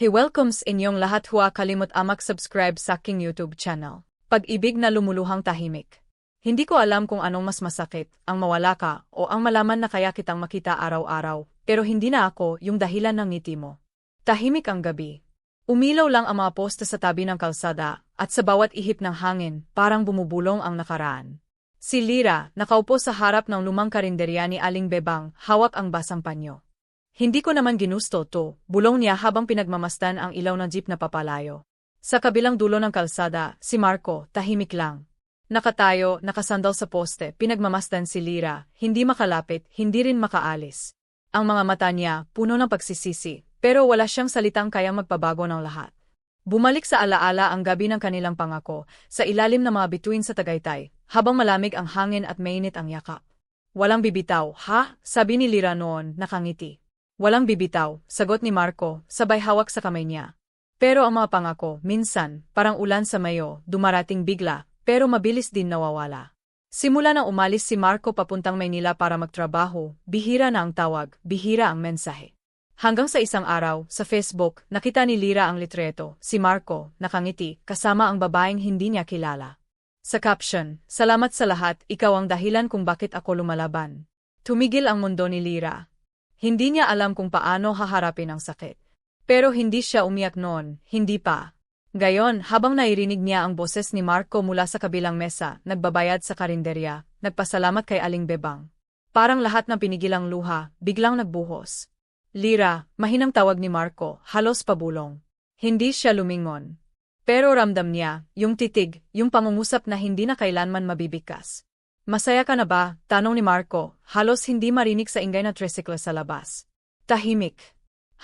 He welcomes inyong lahat huwa kalimot amak subscribe sa aking YouTube channel. Pag-ibig na lumuluhang tahimik. Hindi ko alam kung anong mas masakit, ang mawala ka o ang malaman na kaya kitang makita araw-araw, pero hindi na ako yung dahilan ng ngiti mo. Tahimik ang gabi. Umilaw lang ang mga poste sa tabi ng kalsada, at sa bawat ihip ng hangin, parang bumubulong ang nakaraan. Si Lira, nakaupo sa harap ng lumang karinderya ni Aling Bebang, hawak ang basang panyo. Hindi ko naman ginusto to, bulong niya habang pinagmamasdan ang ilaw ng jeep na papalayo. Sa kabilang dulo ng kalsada, si Marco, tahimik lang. Nakatayo, nakasandal sa poste, pinagmamasdan si Lira, hindi makalapit, hindi rin makaalis. Ang mga mata niya, puno ng pagsisisi, pero wala siyang salitang kayang magpabago ng lahat. Bumalik sa alaala ang gabi ng kanilang pangako, sa ilalim ng mga bituin sa Tagaytay, habang malamig ang hangin at mainit ang yakap. Walang bibitaw, ha? Sabi ni Lira noon, nakangiti. Walang bibitaw, sagot ni Marco, sabay hawak sa kamay niya. Pero ang mga pangako, minsan, parang ulan sa mayo, dumarating bigla, pero mabilis din nawawala. Simula nang umalis si Marco papuntang Maynila para magtrabaho, bihira na ang tawag, bihira ang mensahe. Hanggang sa isang araw, sa Facebook, nakita ni Lira ang litreto, si Marco, nakangiti, kasama ang babaeng hindi niya kilala. Sa caption, Salamat sa lahat, ikaw ang dahilan kung bakit ako lumalaban. Tumigil ang mundo ni Lira, hindi niya alam kung paano haharapin ang sakit. Pero hindi siya umiyak noon, hindi pa. Gayon, habang nairinig niya ang boses ni Marco mula sa kabilang mesa, nagbabayad sa karinderya, nagpasalamat kay Aling Bebang. Parang lahat ng pinigilang luha, biglang nagbuhos. Lira, mahinang tawag ni Marco, halos pabulong. Hindi siya lumingon. Pero ramdam niya, yung titig, yung pangungusap na hindi na kailanman mabibikas. Masaya ka na ba? Tanong ni Marco, halos hindi marinig sa ingay na tricycle sa labas. Tahimik.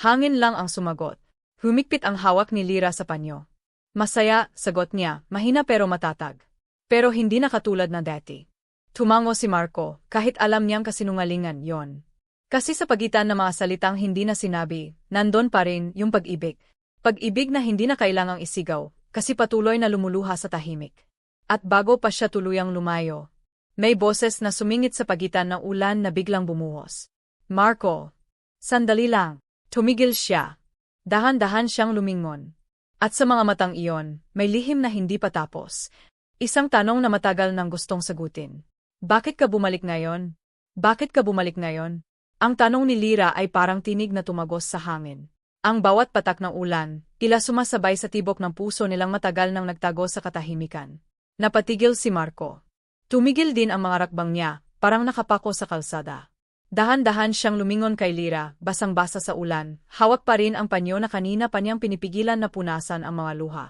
Hangin lang ang sumagot. Humikpit ang hawak ni Lira sa panyo. Masaya, sagot niya, mahina pero matatag. Pero hindi na katulad na dati. Tumango si Marco, kahit alam niyang kasinungalingan yon. Kasi sa pagitan ng mga salitang hindi na sinabi, nandon pa rin yung pag-ibig. Pag-ibig na hindi na kailangang isigaw, kasi patuloy na lumuluha sa tahimik. At bago pa siya tuluyang lumayo, may boses na sumingit sa pagitan ng ulan na biglang bumuhos. Marco! Sandali lang. Tumigil siya. Dahan-dahan siyang lumingon. At sa mga matang iyon, may lihim na hindi pa tapos. Isang tanong na matagal nang gustong sagutin. Bakit ka bumalik ngayon? Bakit ka bumalik ngayon? Ang tanong ni Lira ay parang tinig na tumagos sa hangin. Ang bawat patak ng ulan, tila sumasabay sa tibok ng puso nilang matagal nang nagtago sa katahimikan. Napatigil si Marco. Tumigil din ang mga rakbang niya, parang nakapako sa kalsada. Dahan-dahan siyang lumingon kay Lira, basang-basa sa ulan, hawak pa rin ang panyo na kanina pa niyang pinipigilan na punasan ang mga luha.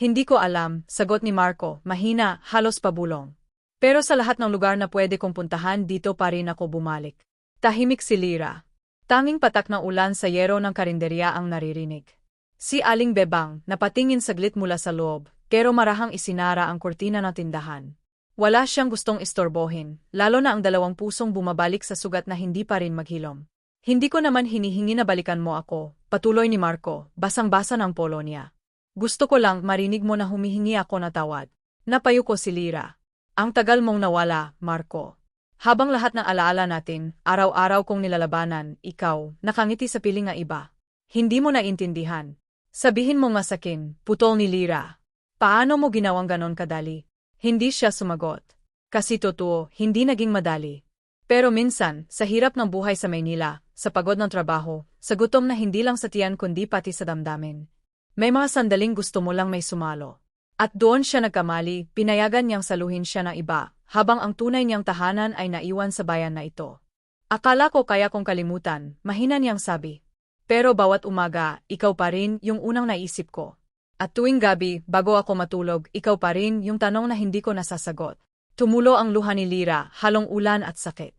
Hindi ko alam, sagot ni Marco, mahina, halos pabulong. Pero sa lahat ng lugar na pwede kong puntahan dito pa rin ako bumalik. Tahimik si Lira. Tanging patak ng ulan sa yero ng karinderya ang naririnig. Si Aling Bebang, napatingin saglit mula sa loob, pero marahang isinara ang kurtina ng tindahan. Wala siyang gustong istorbohin, lalo na ang dalawang pusong bumabalik sa sugat na hindi pa rin maghilom. Hindi ko naman hinihingi na balikan mo ako, patuloy ni Marco, basang-basa ng polo niya. Gusto ko lang marinig mo na humihingi ako na tawad. Napayo ko si Lira. Ang tagal mong nawala, Marco. Habang lahat ng alaala natin, araw-araw kong nilalabanan, ikaw, nakangiti sa piling nga iba. Hindi mo naintindihan. Sabihin mo nga sakin, putol ni Lira. Paano mo ginawang ganon kadali? Hindi siya sumagot. Kasi totoo, hindi naging madali. Pero minsan, sa hirap ng buhay sa Maynila, sa pagod ng trabaho, sa gutom na hindi lang sa tiyan kundi pati sa damdamin. May mga sandaling gusto mo lang may sumalo. At doon siya nagkamali, pinayagan niyang saluhin siya ng iba, habang ang tunay niyang tahanan ay naiwan sa bayan na ito. Akala ko kaya kong kalimutan, mahina niyang sabi. Pero bawat umaga, ikaw pa rin yung unang naisip ko. At tuwing gabi, bago ako matulog, ikaw pa rin yung tanong na hindi ko nasasagot. Tumulo ang luha ni Lira, halong ulan at sakit.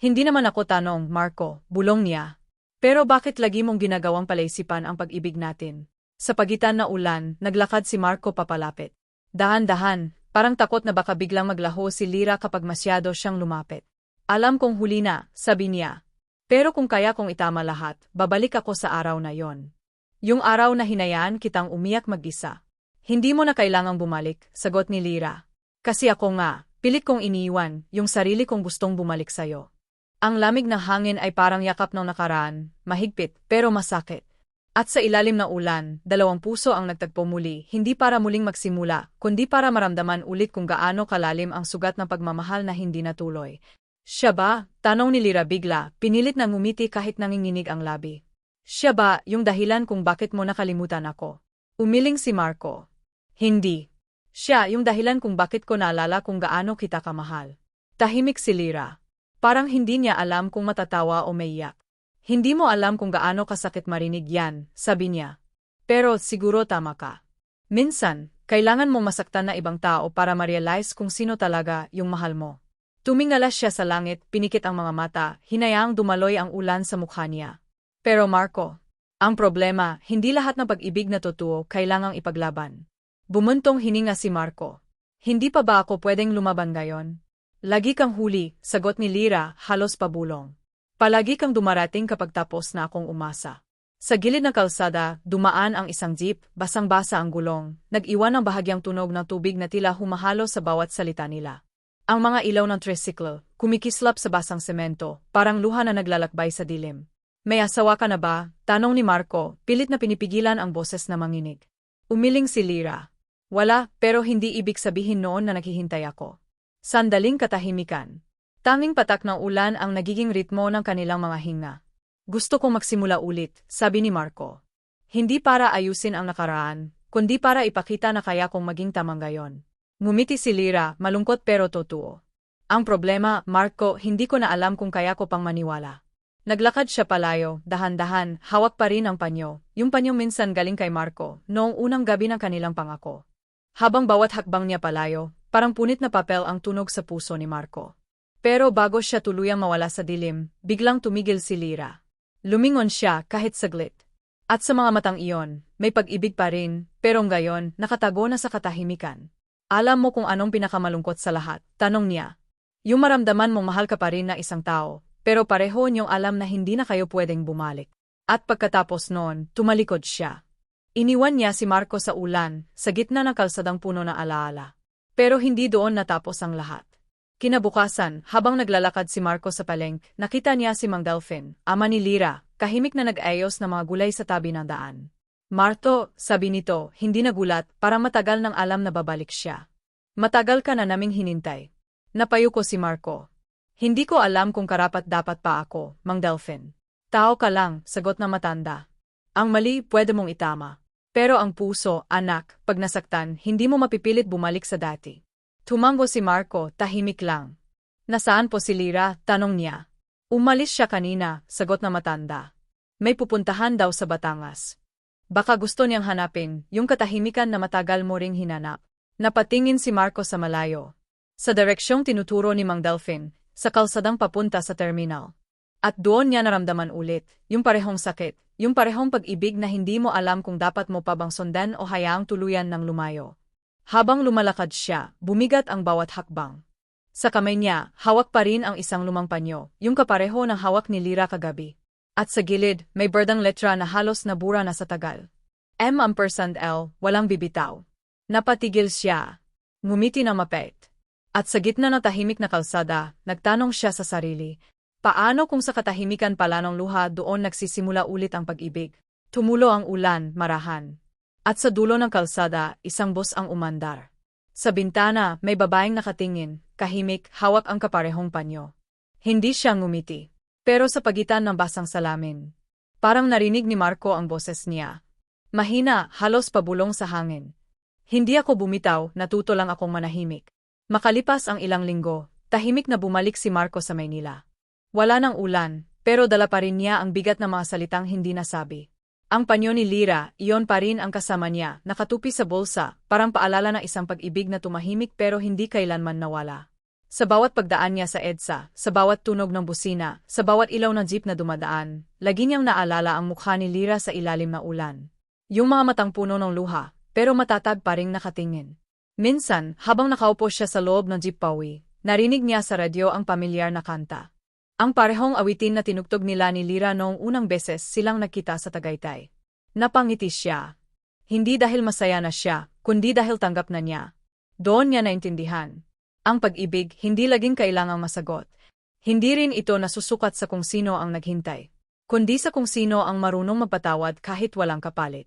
Hindi naman ako tanong, Marco, bulong niya. Pero bakit lagi mong ginagawang palaisipan ang pag-ibig natin? Sa pagitan na ulan, naglakad si Marco papalapit. Dahan-dahan, parang takot na baka biglang maglaho si Lira kapag masyado siyang lumapit. Alam kong huli na, sabi niya. Pero kung kaya kong itama lahat, babalik ako sa araw na yon. Yung araw na hinayaan kitang umiyak mag-isa. Hindi mo na kailangang bumalik, sagot ni Lira. Kasi ako nga, pilit kong iniiwan, yung sarili kong gustong bumalik sa'yo. Ang lamig na hangin ay parang yakap ng nakaraan, mahigpit, pero masakit. At sa ilalim ng ulan, dalawang puso ang nagtagpo muli, hindi para muling magsimula, kundi para maramdaman ulit kung gaano kalalim ang sugat ng pagmamahal na hindi natuloy. Siya ba? Tanong ni Lira bigla, pinilit na ngumiti kahit nanginginig ang labi. Siya ba, yung dahilan kung bakit mo nakalimutan ako? Umiling si Marco. Hindi. Siya, yung dahilan kung bakit ko naalala kung gaano kita kamahal. Tahimik si Lira. Parang hindi niya alam kung matatawa o maiyak. Hindi mo alam kung gaano kasakit marinig yan, sabi niya. Pero siguro tama ka. Minsan, kailangan mo masaktan na ibang tao para ma-realize kung sino talaga yung mahal mo. Tumingala siya sa langit, pinikit ang mga mata, hinayaang dumaloy ang ulan sa mukha niya. Pero Marco, ang problema, hindi lahat ng pag-ibig na totoo kailangang ipaglaban. Bumuntong hininga si Marco. Hindi pa ba ako pwedeng lumaban ngayon? Lagi kang huli, sagot ni Lira, halos pabulong. Palagi kang dumarating kapag tapos na akong umasa. Sa gilid ng kalsada, dumaan ang isang jeep, basang-basa ang gulong, nag-iwan ng bahagyang tunog ng tubig na tila humahalo sa bawat salita nila. Ang mga ilaw ng tricycle, kumikislap sa basang semento, parang luha na naglalakbay sa dilim. May asawa ka na ba? Tanong ni Marco, pilit na pinipigilan ang boses na manginig. Umiling si Lira. Wala, pero hindi ibig sabihin noon na naghihintay ako. Sandaling katahimikan. Tanging patak ng ulan ang nagiging ritmo ng kanilang mga hinga. Gusto kong magsimula ulit, sabi ni Marco. Hindi para ayusin ang nakaraan, kundi para ipakita na kaya kong maging tamang gayon. Ngumiti si Lira, malungkot pero totoo. Ang problema, Marco, hindi ko na alam kung kaya ko pang maniwala. Naglakad siya palayo, dahan-dahan, hawak pa rin ang panyo, yung panyo minsan galing kay Marco, noong unang gabi ng kanilang pangako. Habang bawat hakbang niya palayo, parang punit na papel ang tunog sa puso ni Marco. Pero bago siya tuluyang mawala sa dilim, biglang tumigil si Lira. Lumingon siya kahit saglit. At sa mga matang iyon, may pag-ibig pa rin, pero ngayon, nakatago na sa katahimikan. Alam mo kung anong pinakamalungkot sa lahat, tanong niya. Yung maramdaman mong mahal ka pa rin na isang tao, pero pareho niyong alam na hindi na kayo pwedeng bumalik. At pagkatapos noon, tumalikod siya. Iniwan niya si Marco sa ulan, sa gitna ng kalsadang puno na alaala. Pero hindi doon natapos ang lahat. Kinabukasan, habang naglalakad si Marco sa paleng, nakita niya si Mang Delphin, ama ni Lira, kahimik na nag-ayos ng mga gulay sa tabi ng daan. Marto, sabi nito, hindi nagulat, para matagal nang alam na babalik siya. Matagal ka na naming hinintay. Napayuko si Marco. Hindi ko alam kung karapat dapat pa ako, Mang Delphin. Tao ka lang, sagot na matanda. Ang mali, pwede mong itama. Pero ang puso, anak, pag nasaktan, hindi mo mapipilit bumalik sa dati. Tumango si Marco, tahimik lang. Nasaan po si Lira? Tanong niya. Umalis siya kanina, sagot na matanda. May pupuntahan daw sa Batangas. Baka gusto niyang hanapin, yung katahimikan na matagal mo ring hinanap. Napatingin si Marco sa malayo. Sa direksyong tinuturo ni Mang Delphin, sa kalsadang papunta sa terminal. At doon niya naramdaman ulit, yung parehong sakit, yung parehong pag-ibig na hindi mo alam kung dapat mo pa bang sundan o hayaang tuluyan ng lumayo. Habang lumalakad siya, bumigat ang bawat hakbang. Sa kamay niya, hawak pa rin ang isang lumang panyo, yung kapareho ng hawak ni Lira kagabi. At sa gilid, may berdang letra na halos nabura na sa tagal. M ampersand L, walang bibitaw. Napatigil siya. Ngumiti na mapait. At sa gitna ng tahimik na kalsada, nagtanong siya sa sarili, paano kung sa katahimikan pala ng luha doon nagsisimula ulit ang pag-ibig? Tumulo ang ulan, marahan. At sa dulo ng kalsada, isang bus ang umandar. Sa bintana, may babaeng nakatingin, kahimik, hawak ang kaparehong panyo. Hindi siya ngumiti. Pero sa pagitan ng basang salamin. Parang narinig ni Marco ang boses niya. Mahina, halos pabulong sa hangin. Hindi ako bumitaw, natuto lang akong manahimik. Makalipas ang ilang linggo, tahimik na bumalik si Marco sa Maynila. Wala ng ulan, pero dala pa rin niya ang bigat ng mga salitang hindi nasabi. Ang panyo ni Lira, iyon pa rin ang kasama niya, nakatupi sa bulsa, parang paalala ng isang pag-ibig na tumahimik pero hindi kailanman nawala. Sa bawat pagdaan niya sa EDSA, sa bawat tunog ng busina, sa bawat ilaw ng jeep na dumadaan, lagi niyang naalala ang mukha ni Lira sa ilalim na ulan. Yung mga matang puno ng luha, pero matatag pa ring nakatingin. Minsan, habang nakaupo siya sa loob ng jeep pawi, narinig niya sa radyo ang pamilyar na kanta. Ang parehong awitin na tinugtog nila ni Lira noong unang beses silang nakita sa Tagaytay. Napangiti siya. Hindi dahil masaya na siya, kundi dahil tanggap na niya. Doon niya naintindihan. Ang pag-ibig hindi laging kailangang masagot. Hindi rin ito nasusukat sa kung sino ang naghintay. kundi sa kung sino ang marunong magpatawad kahit walang kapalit.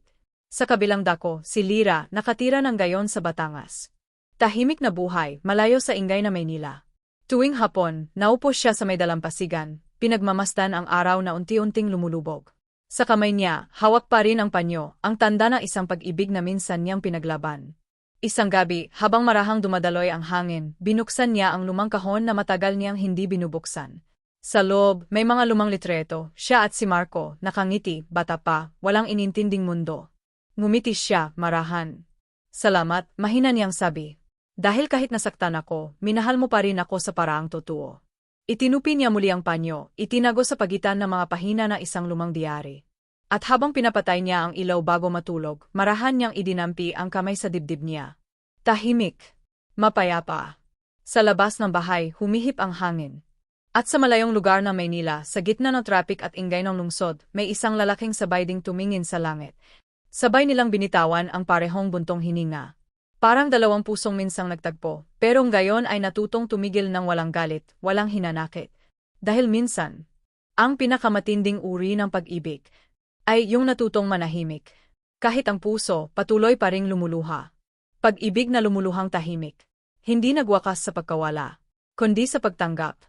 Sa kabilang dako, si Lira nakatira ng gayon sa Batangas. Tahimik na buhay, malayo sa ingay na Maynila. Tuwing hapon, naupo siya sa may dalampasigan, pinagmamasdan ang araw na unti-unting lumulubog. Sa kamay niya, hawak pa rin ang panyo, ang tanda ng isang pag-ibig na minsan niyang pinaglaban. Isang gabi, habang marahang dumadaloy ang hangin, binuksan niya ang lumang kahon na matagal niyang hindi binubuksan. Sa loob, may mga lumang litreto, siya at si Marco, nakangiti, bata pa, walang inintinding mundo. Ngumiti siya, marahan. Salamat, mahina niyang sabi. Dahil kahit nasaktan ako, minahal mo pa rin ako sa paraang totoo. Itinupi niya muli ang panyo, itinago sa pagitan ng mga pahina ng isang lumang diyari. At habang pinapatay niya ang ilaw bago matulog, marahan niyang idinampi ang kamay sa dibdib niya. Tahimik. Mapayapa. Sa labas ng bahay, humihip ang hangin. At sa malayong lugar ng Maynila, sa gitna ng traffic at ingay ng lungsod, may isang lalaking sabay ding tumingin sa langit. Sabay nilang binitawan ang parehong buntong hininga. Parang dalawang pusong minsang nagtagpo, pero ngayon ay natutong tumigil ng walang galit, walang hinanakit. Dahil minsan, ang pinakamatinding uri ng pag-ibig ay yung natutong manahimik. Kahit ang puso, patuloy pa ring lumuluha. Pag-ibig na lumuluhang tahimik. Hindi nagwakas sa pagkawala, kundi sa pagtanggap.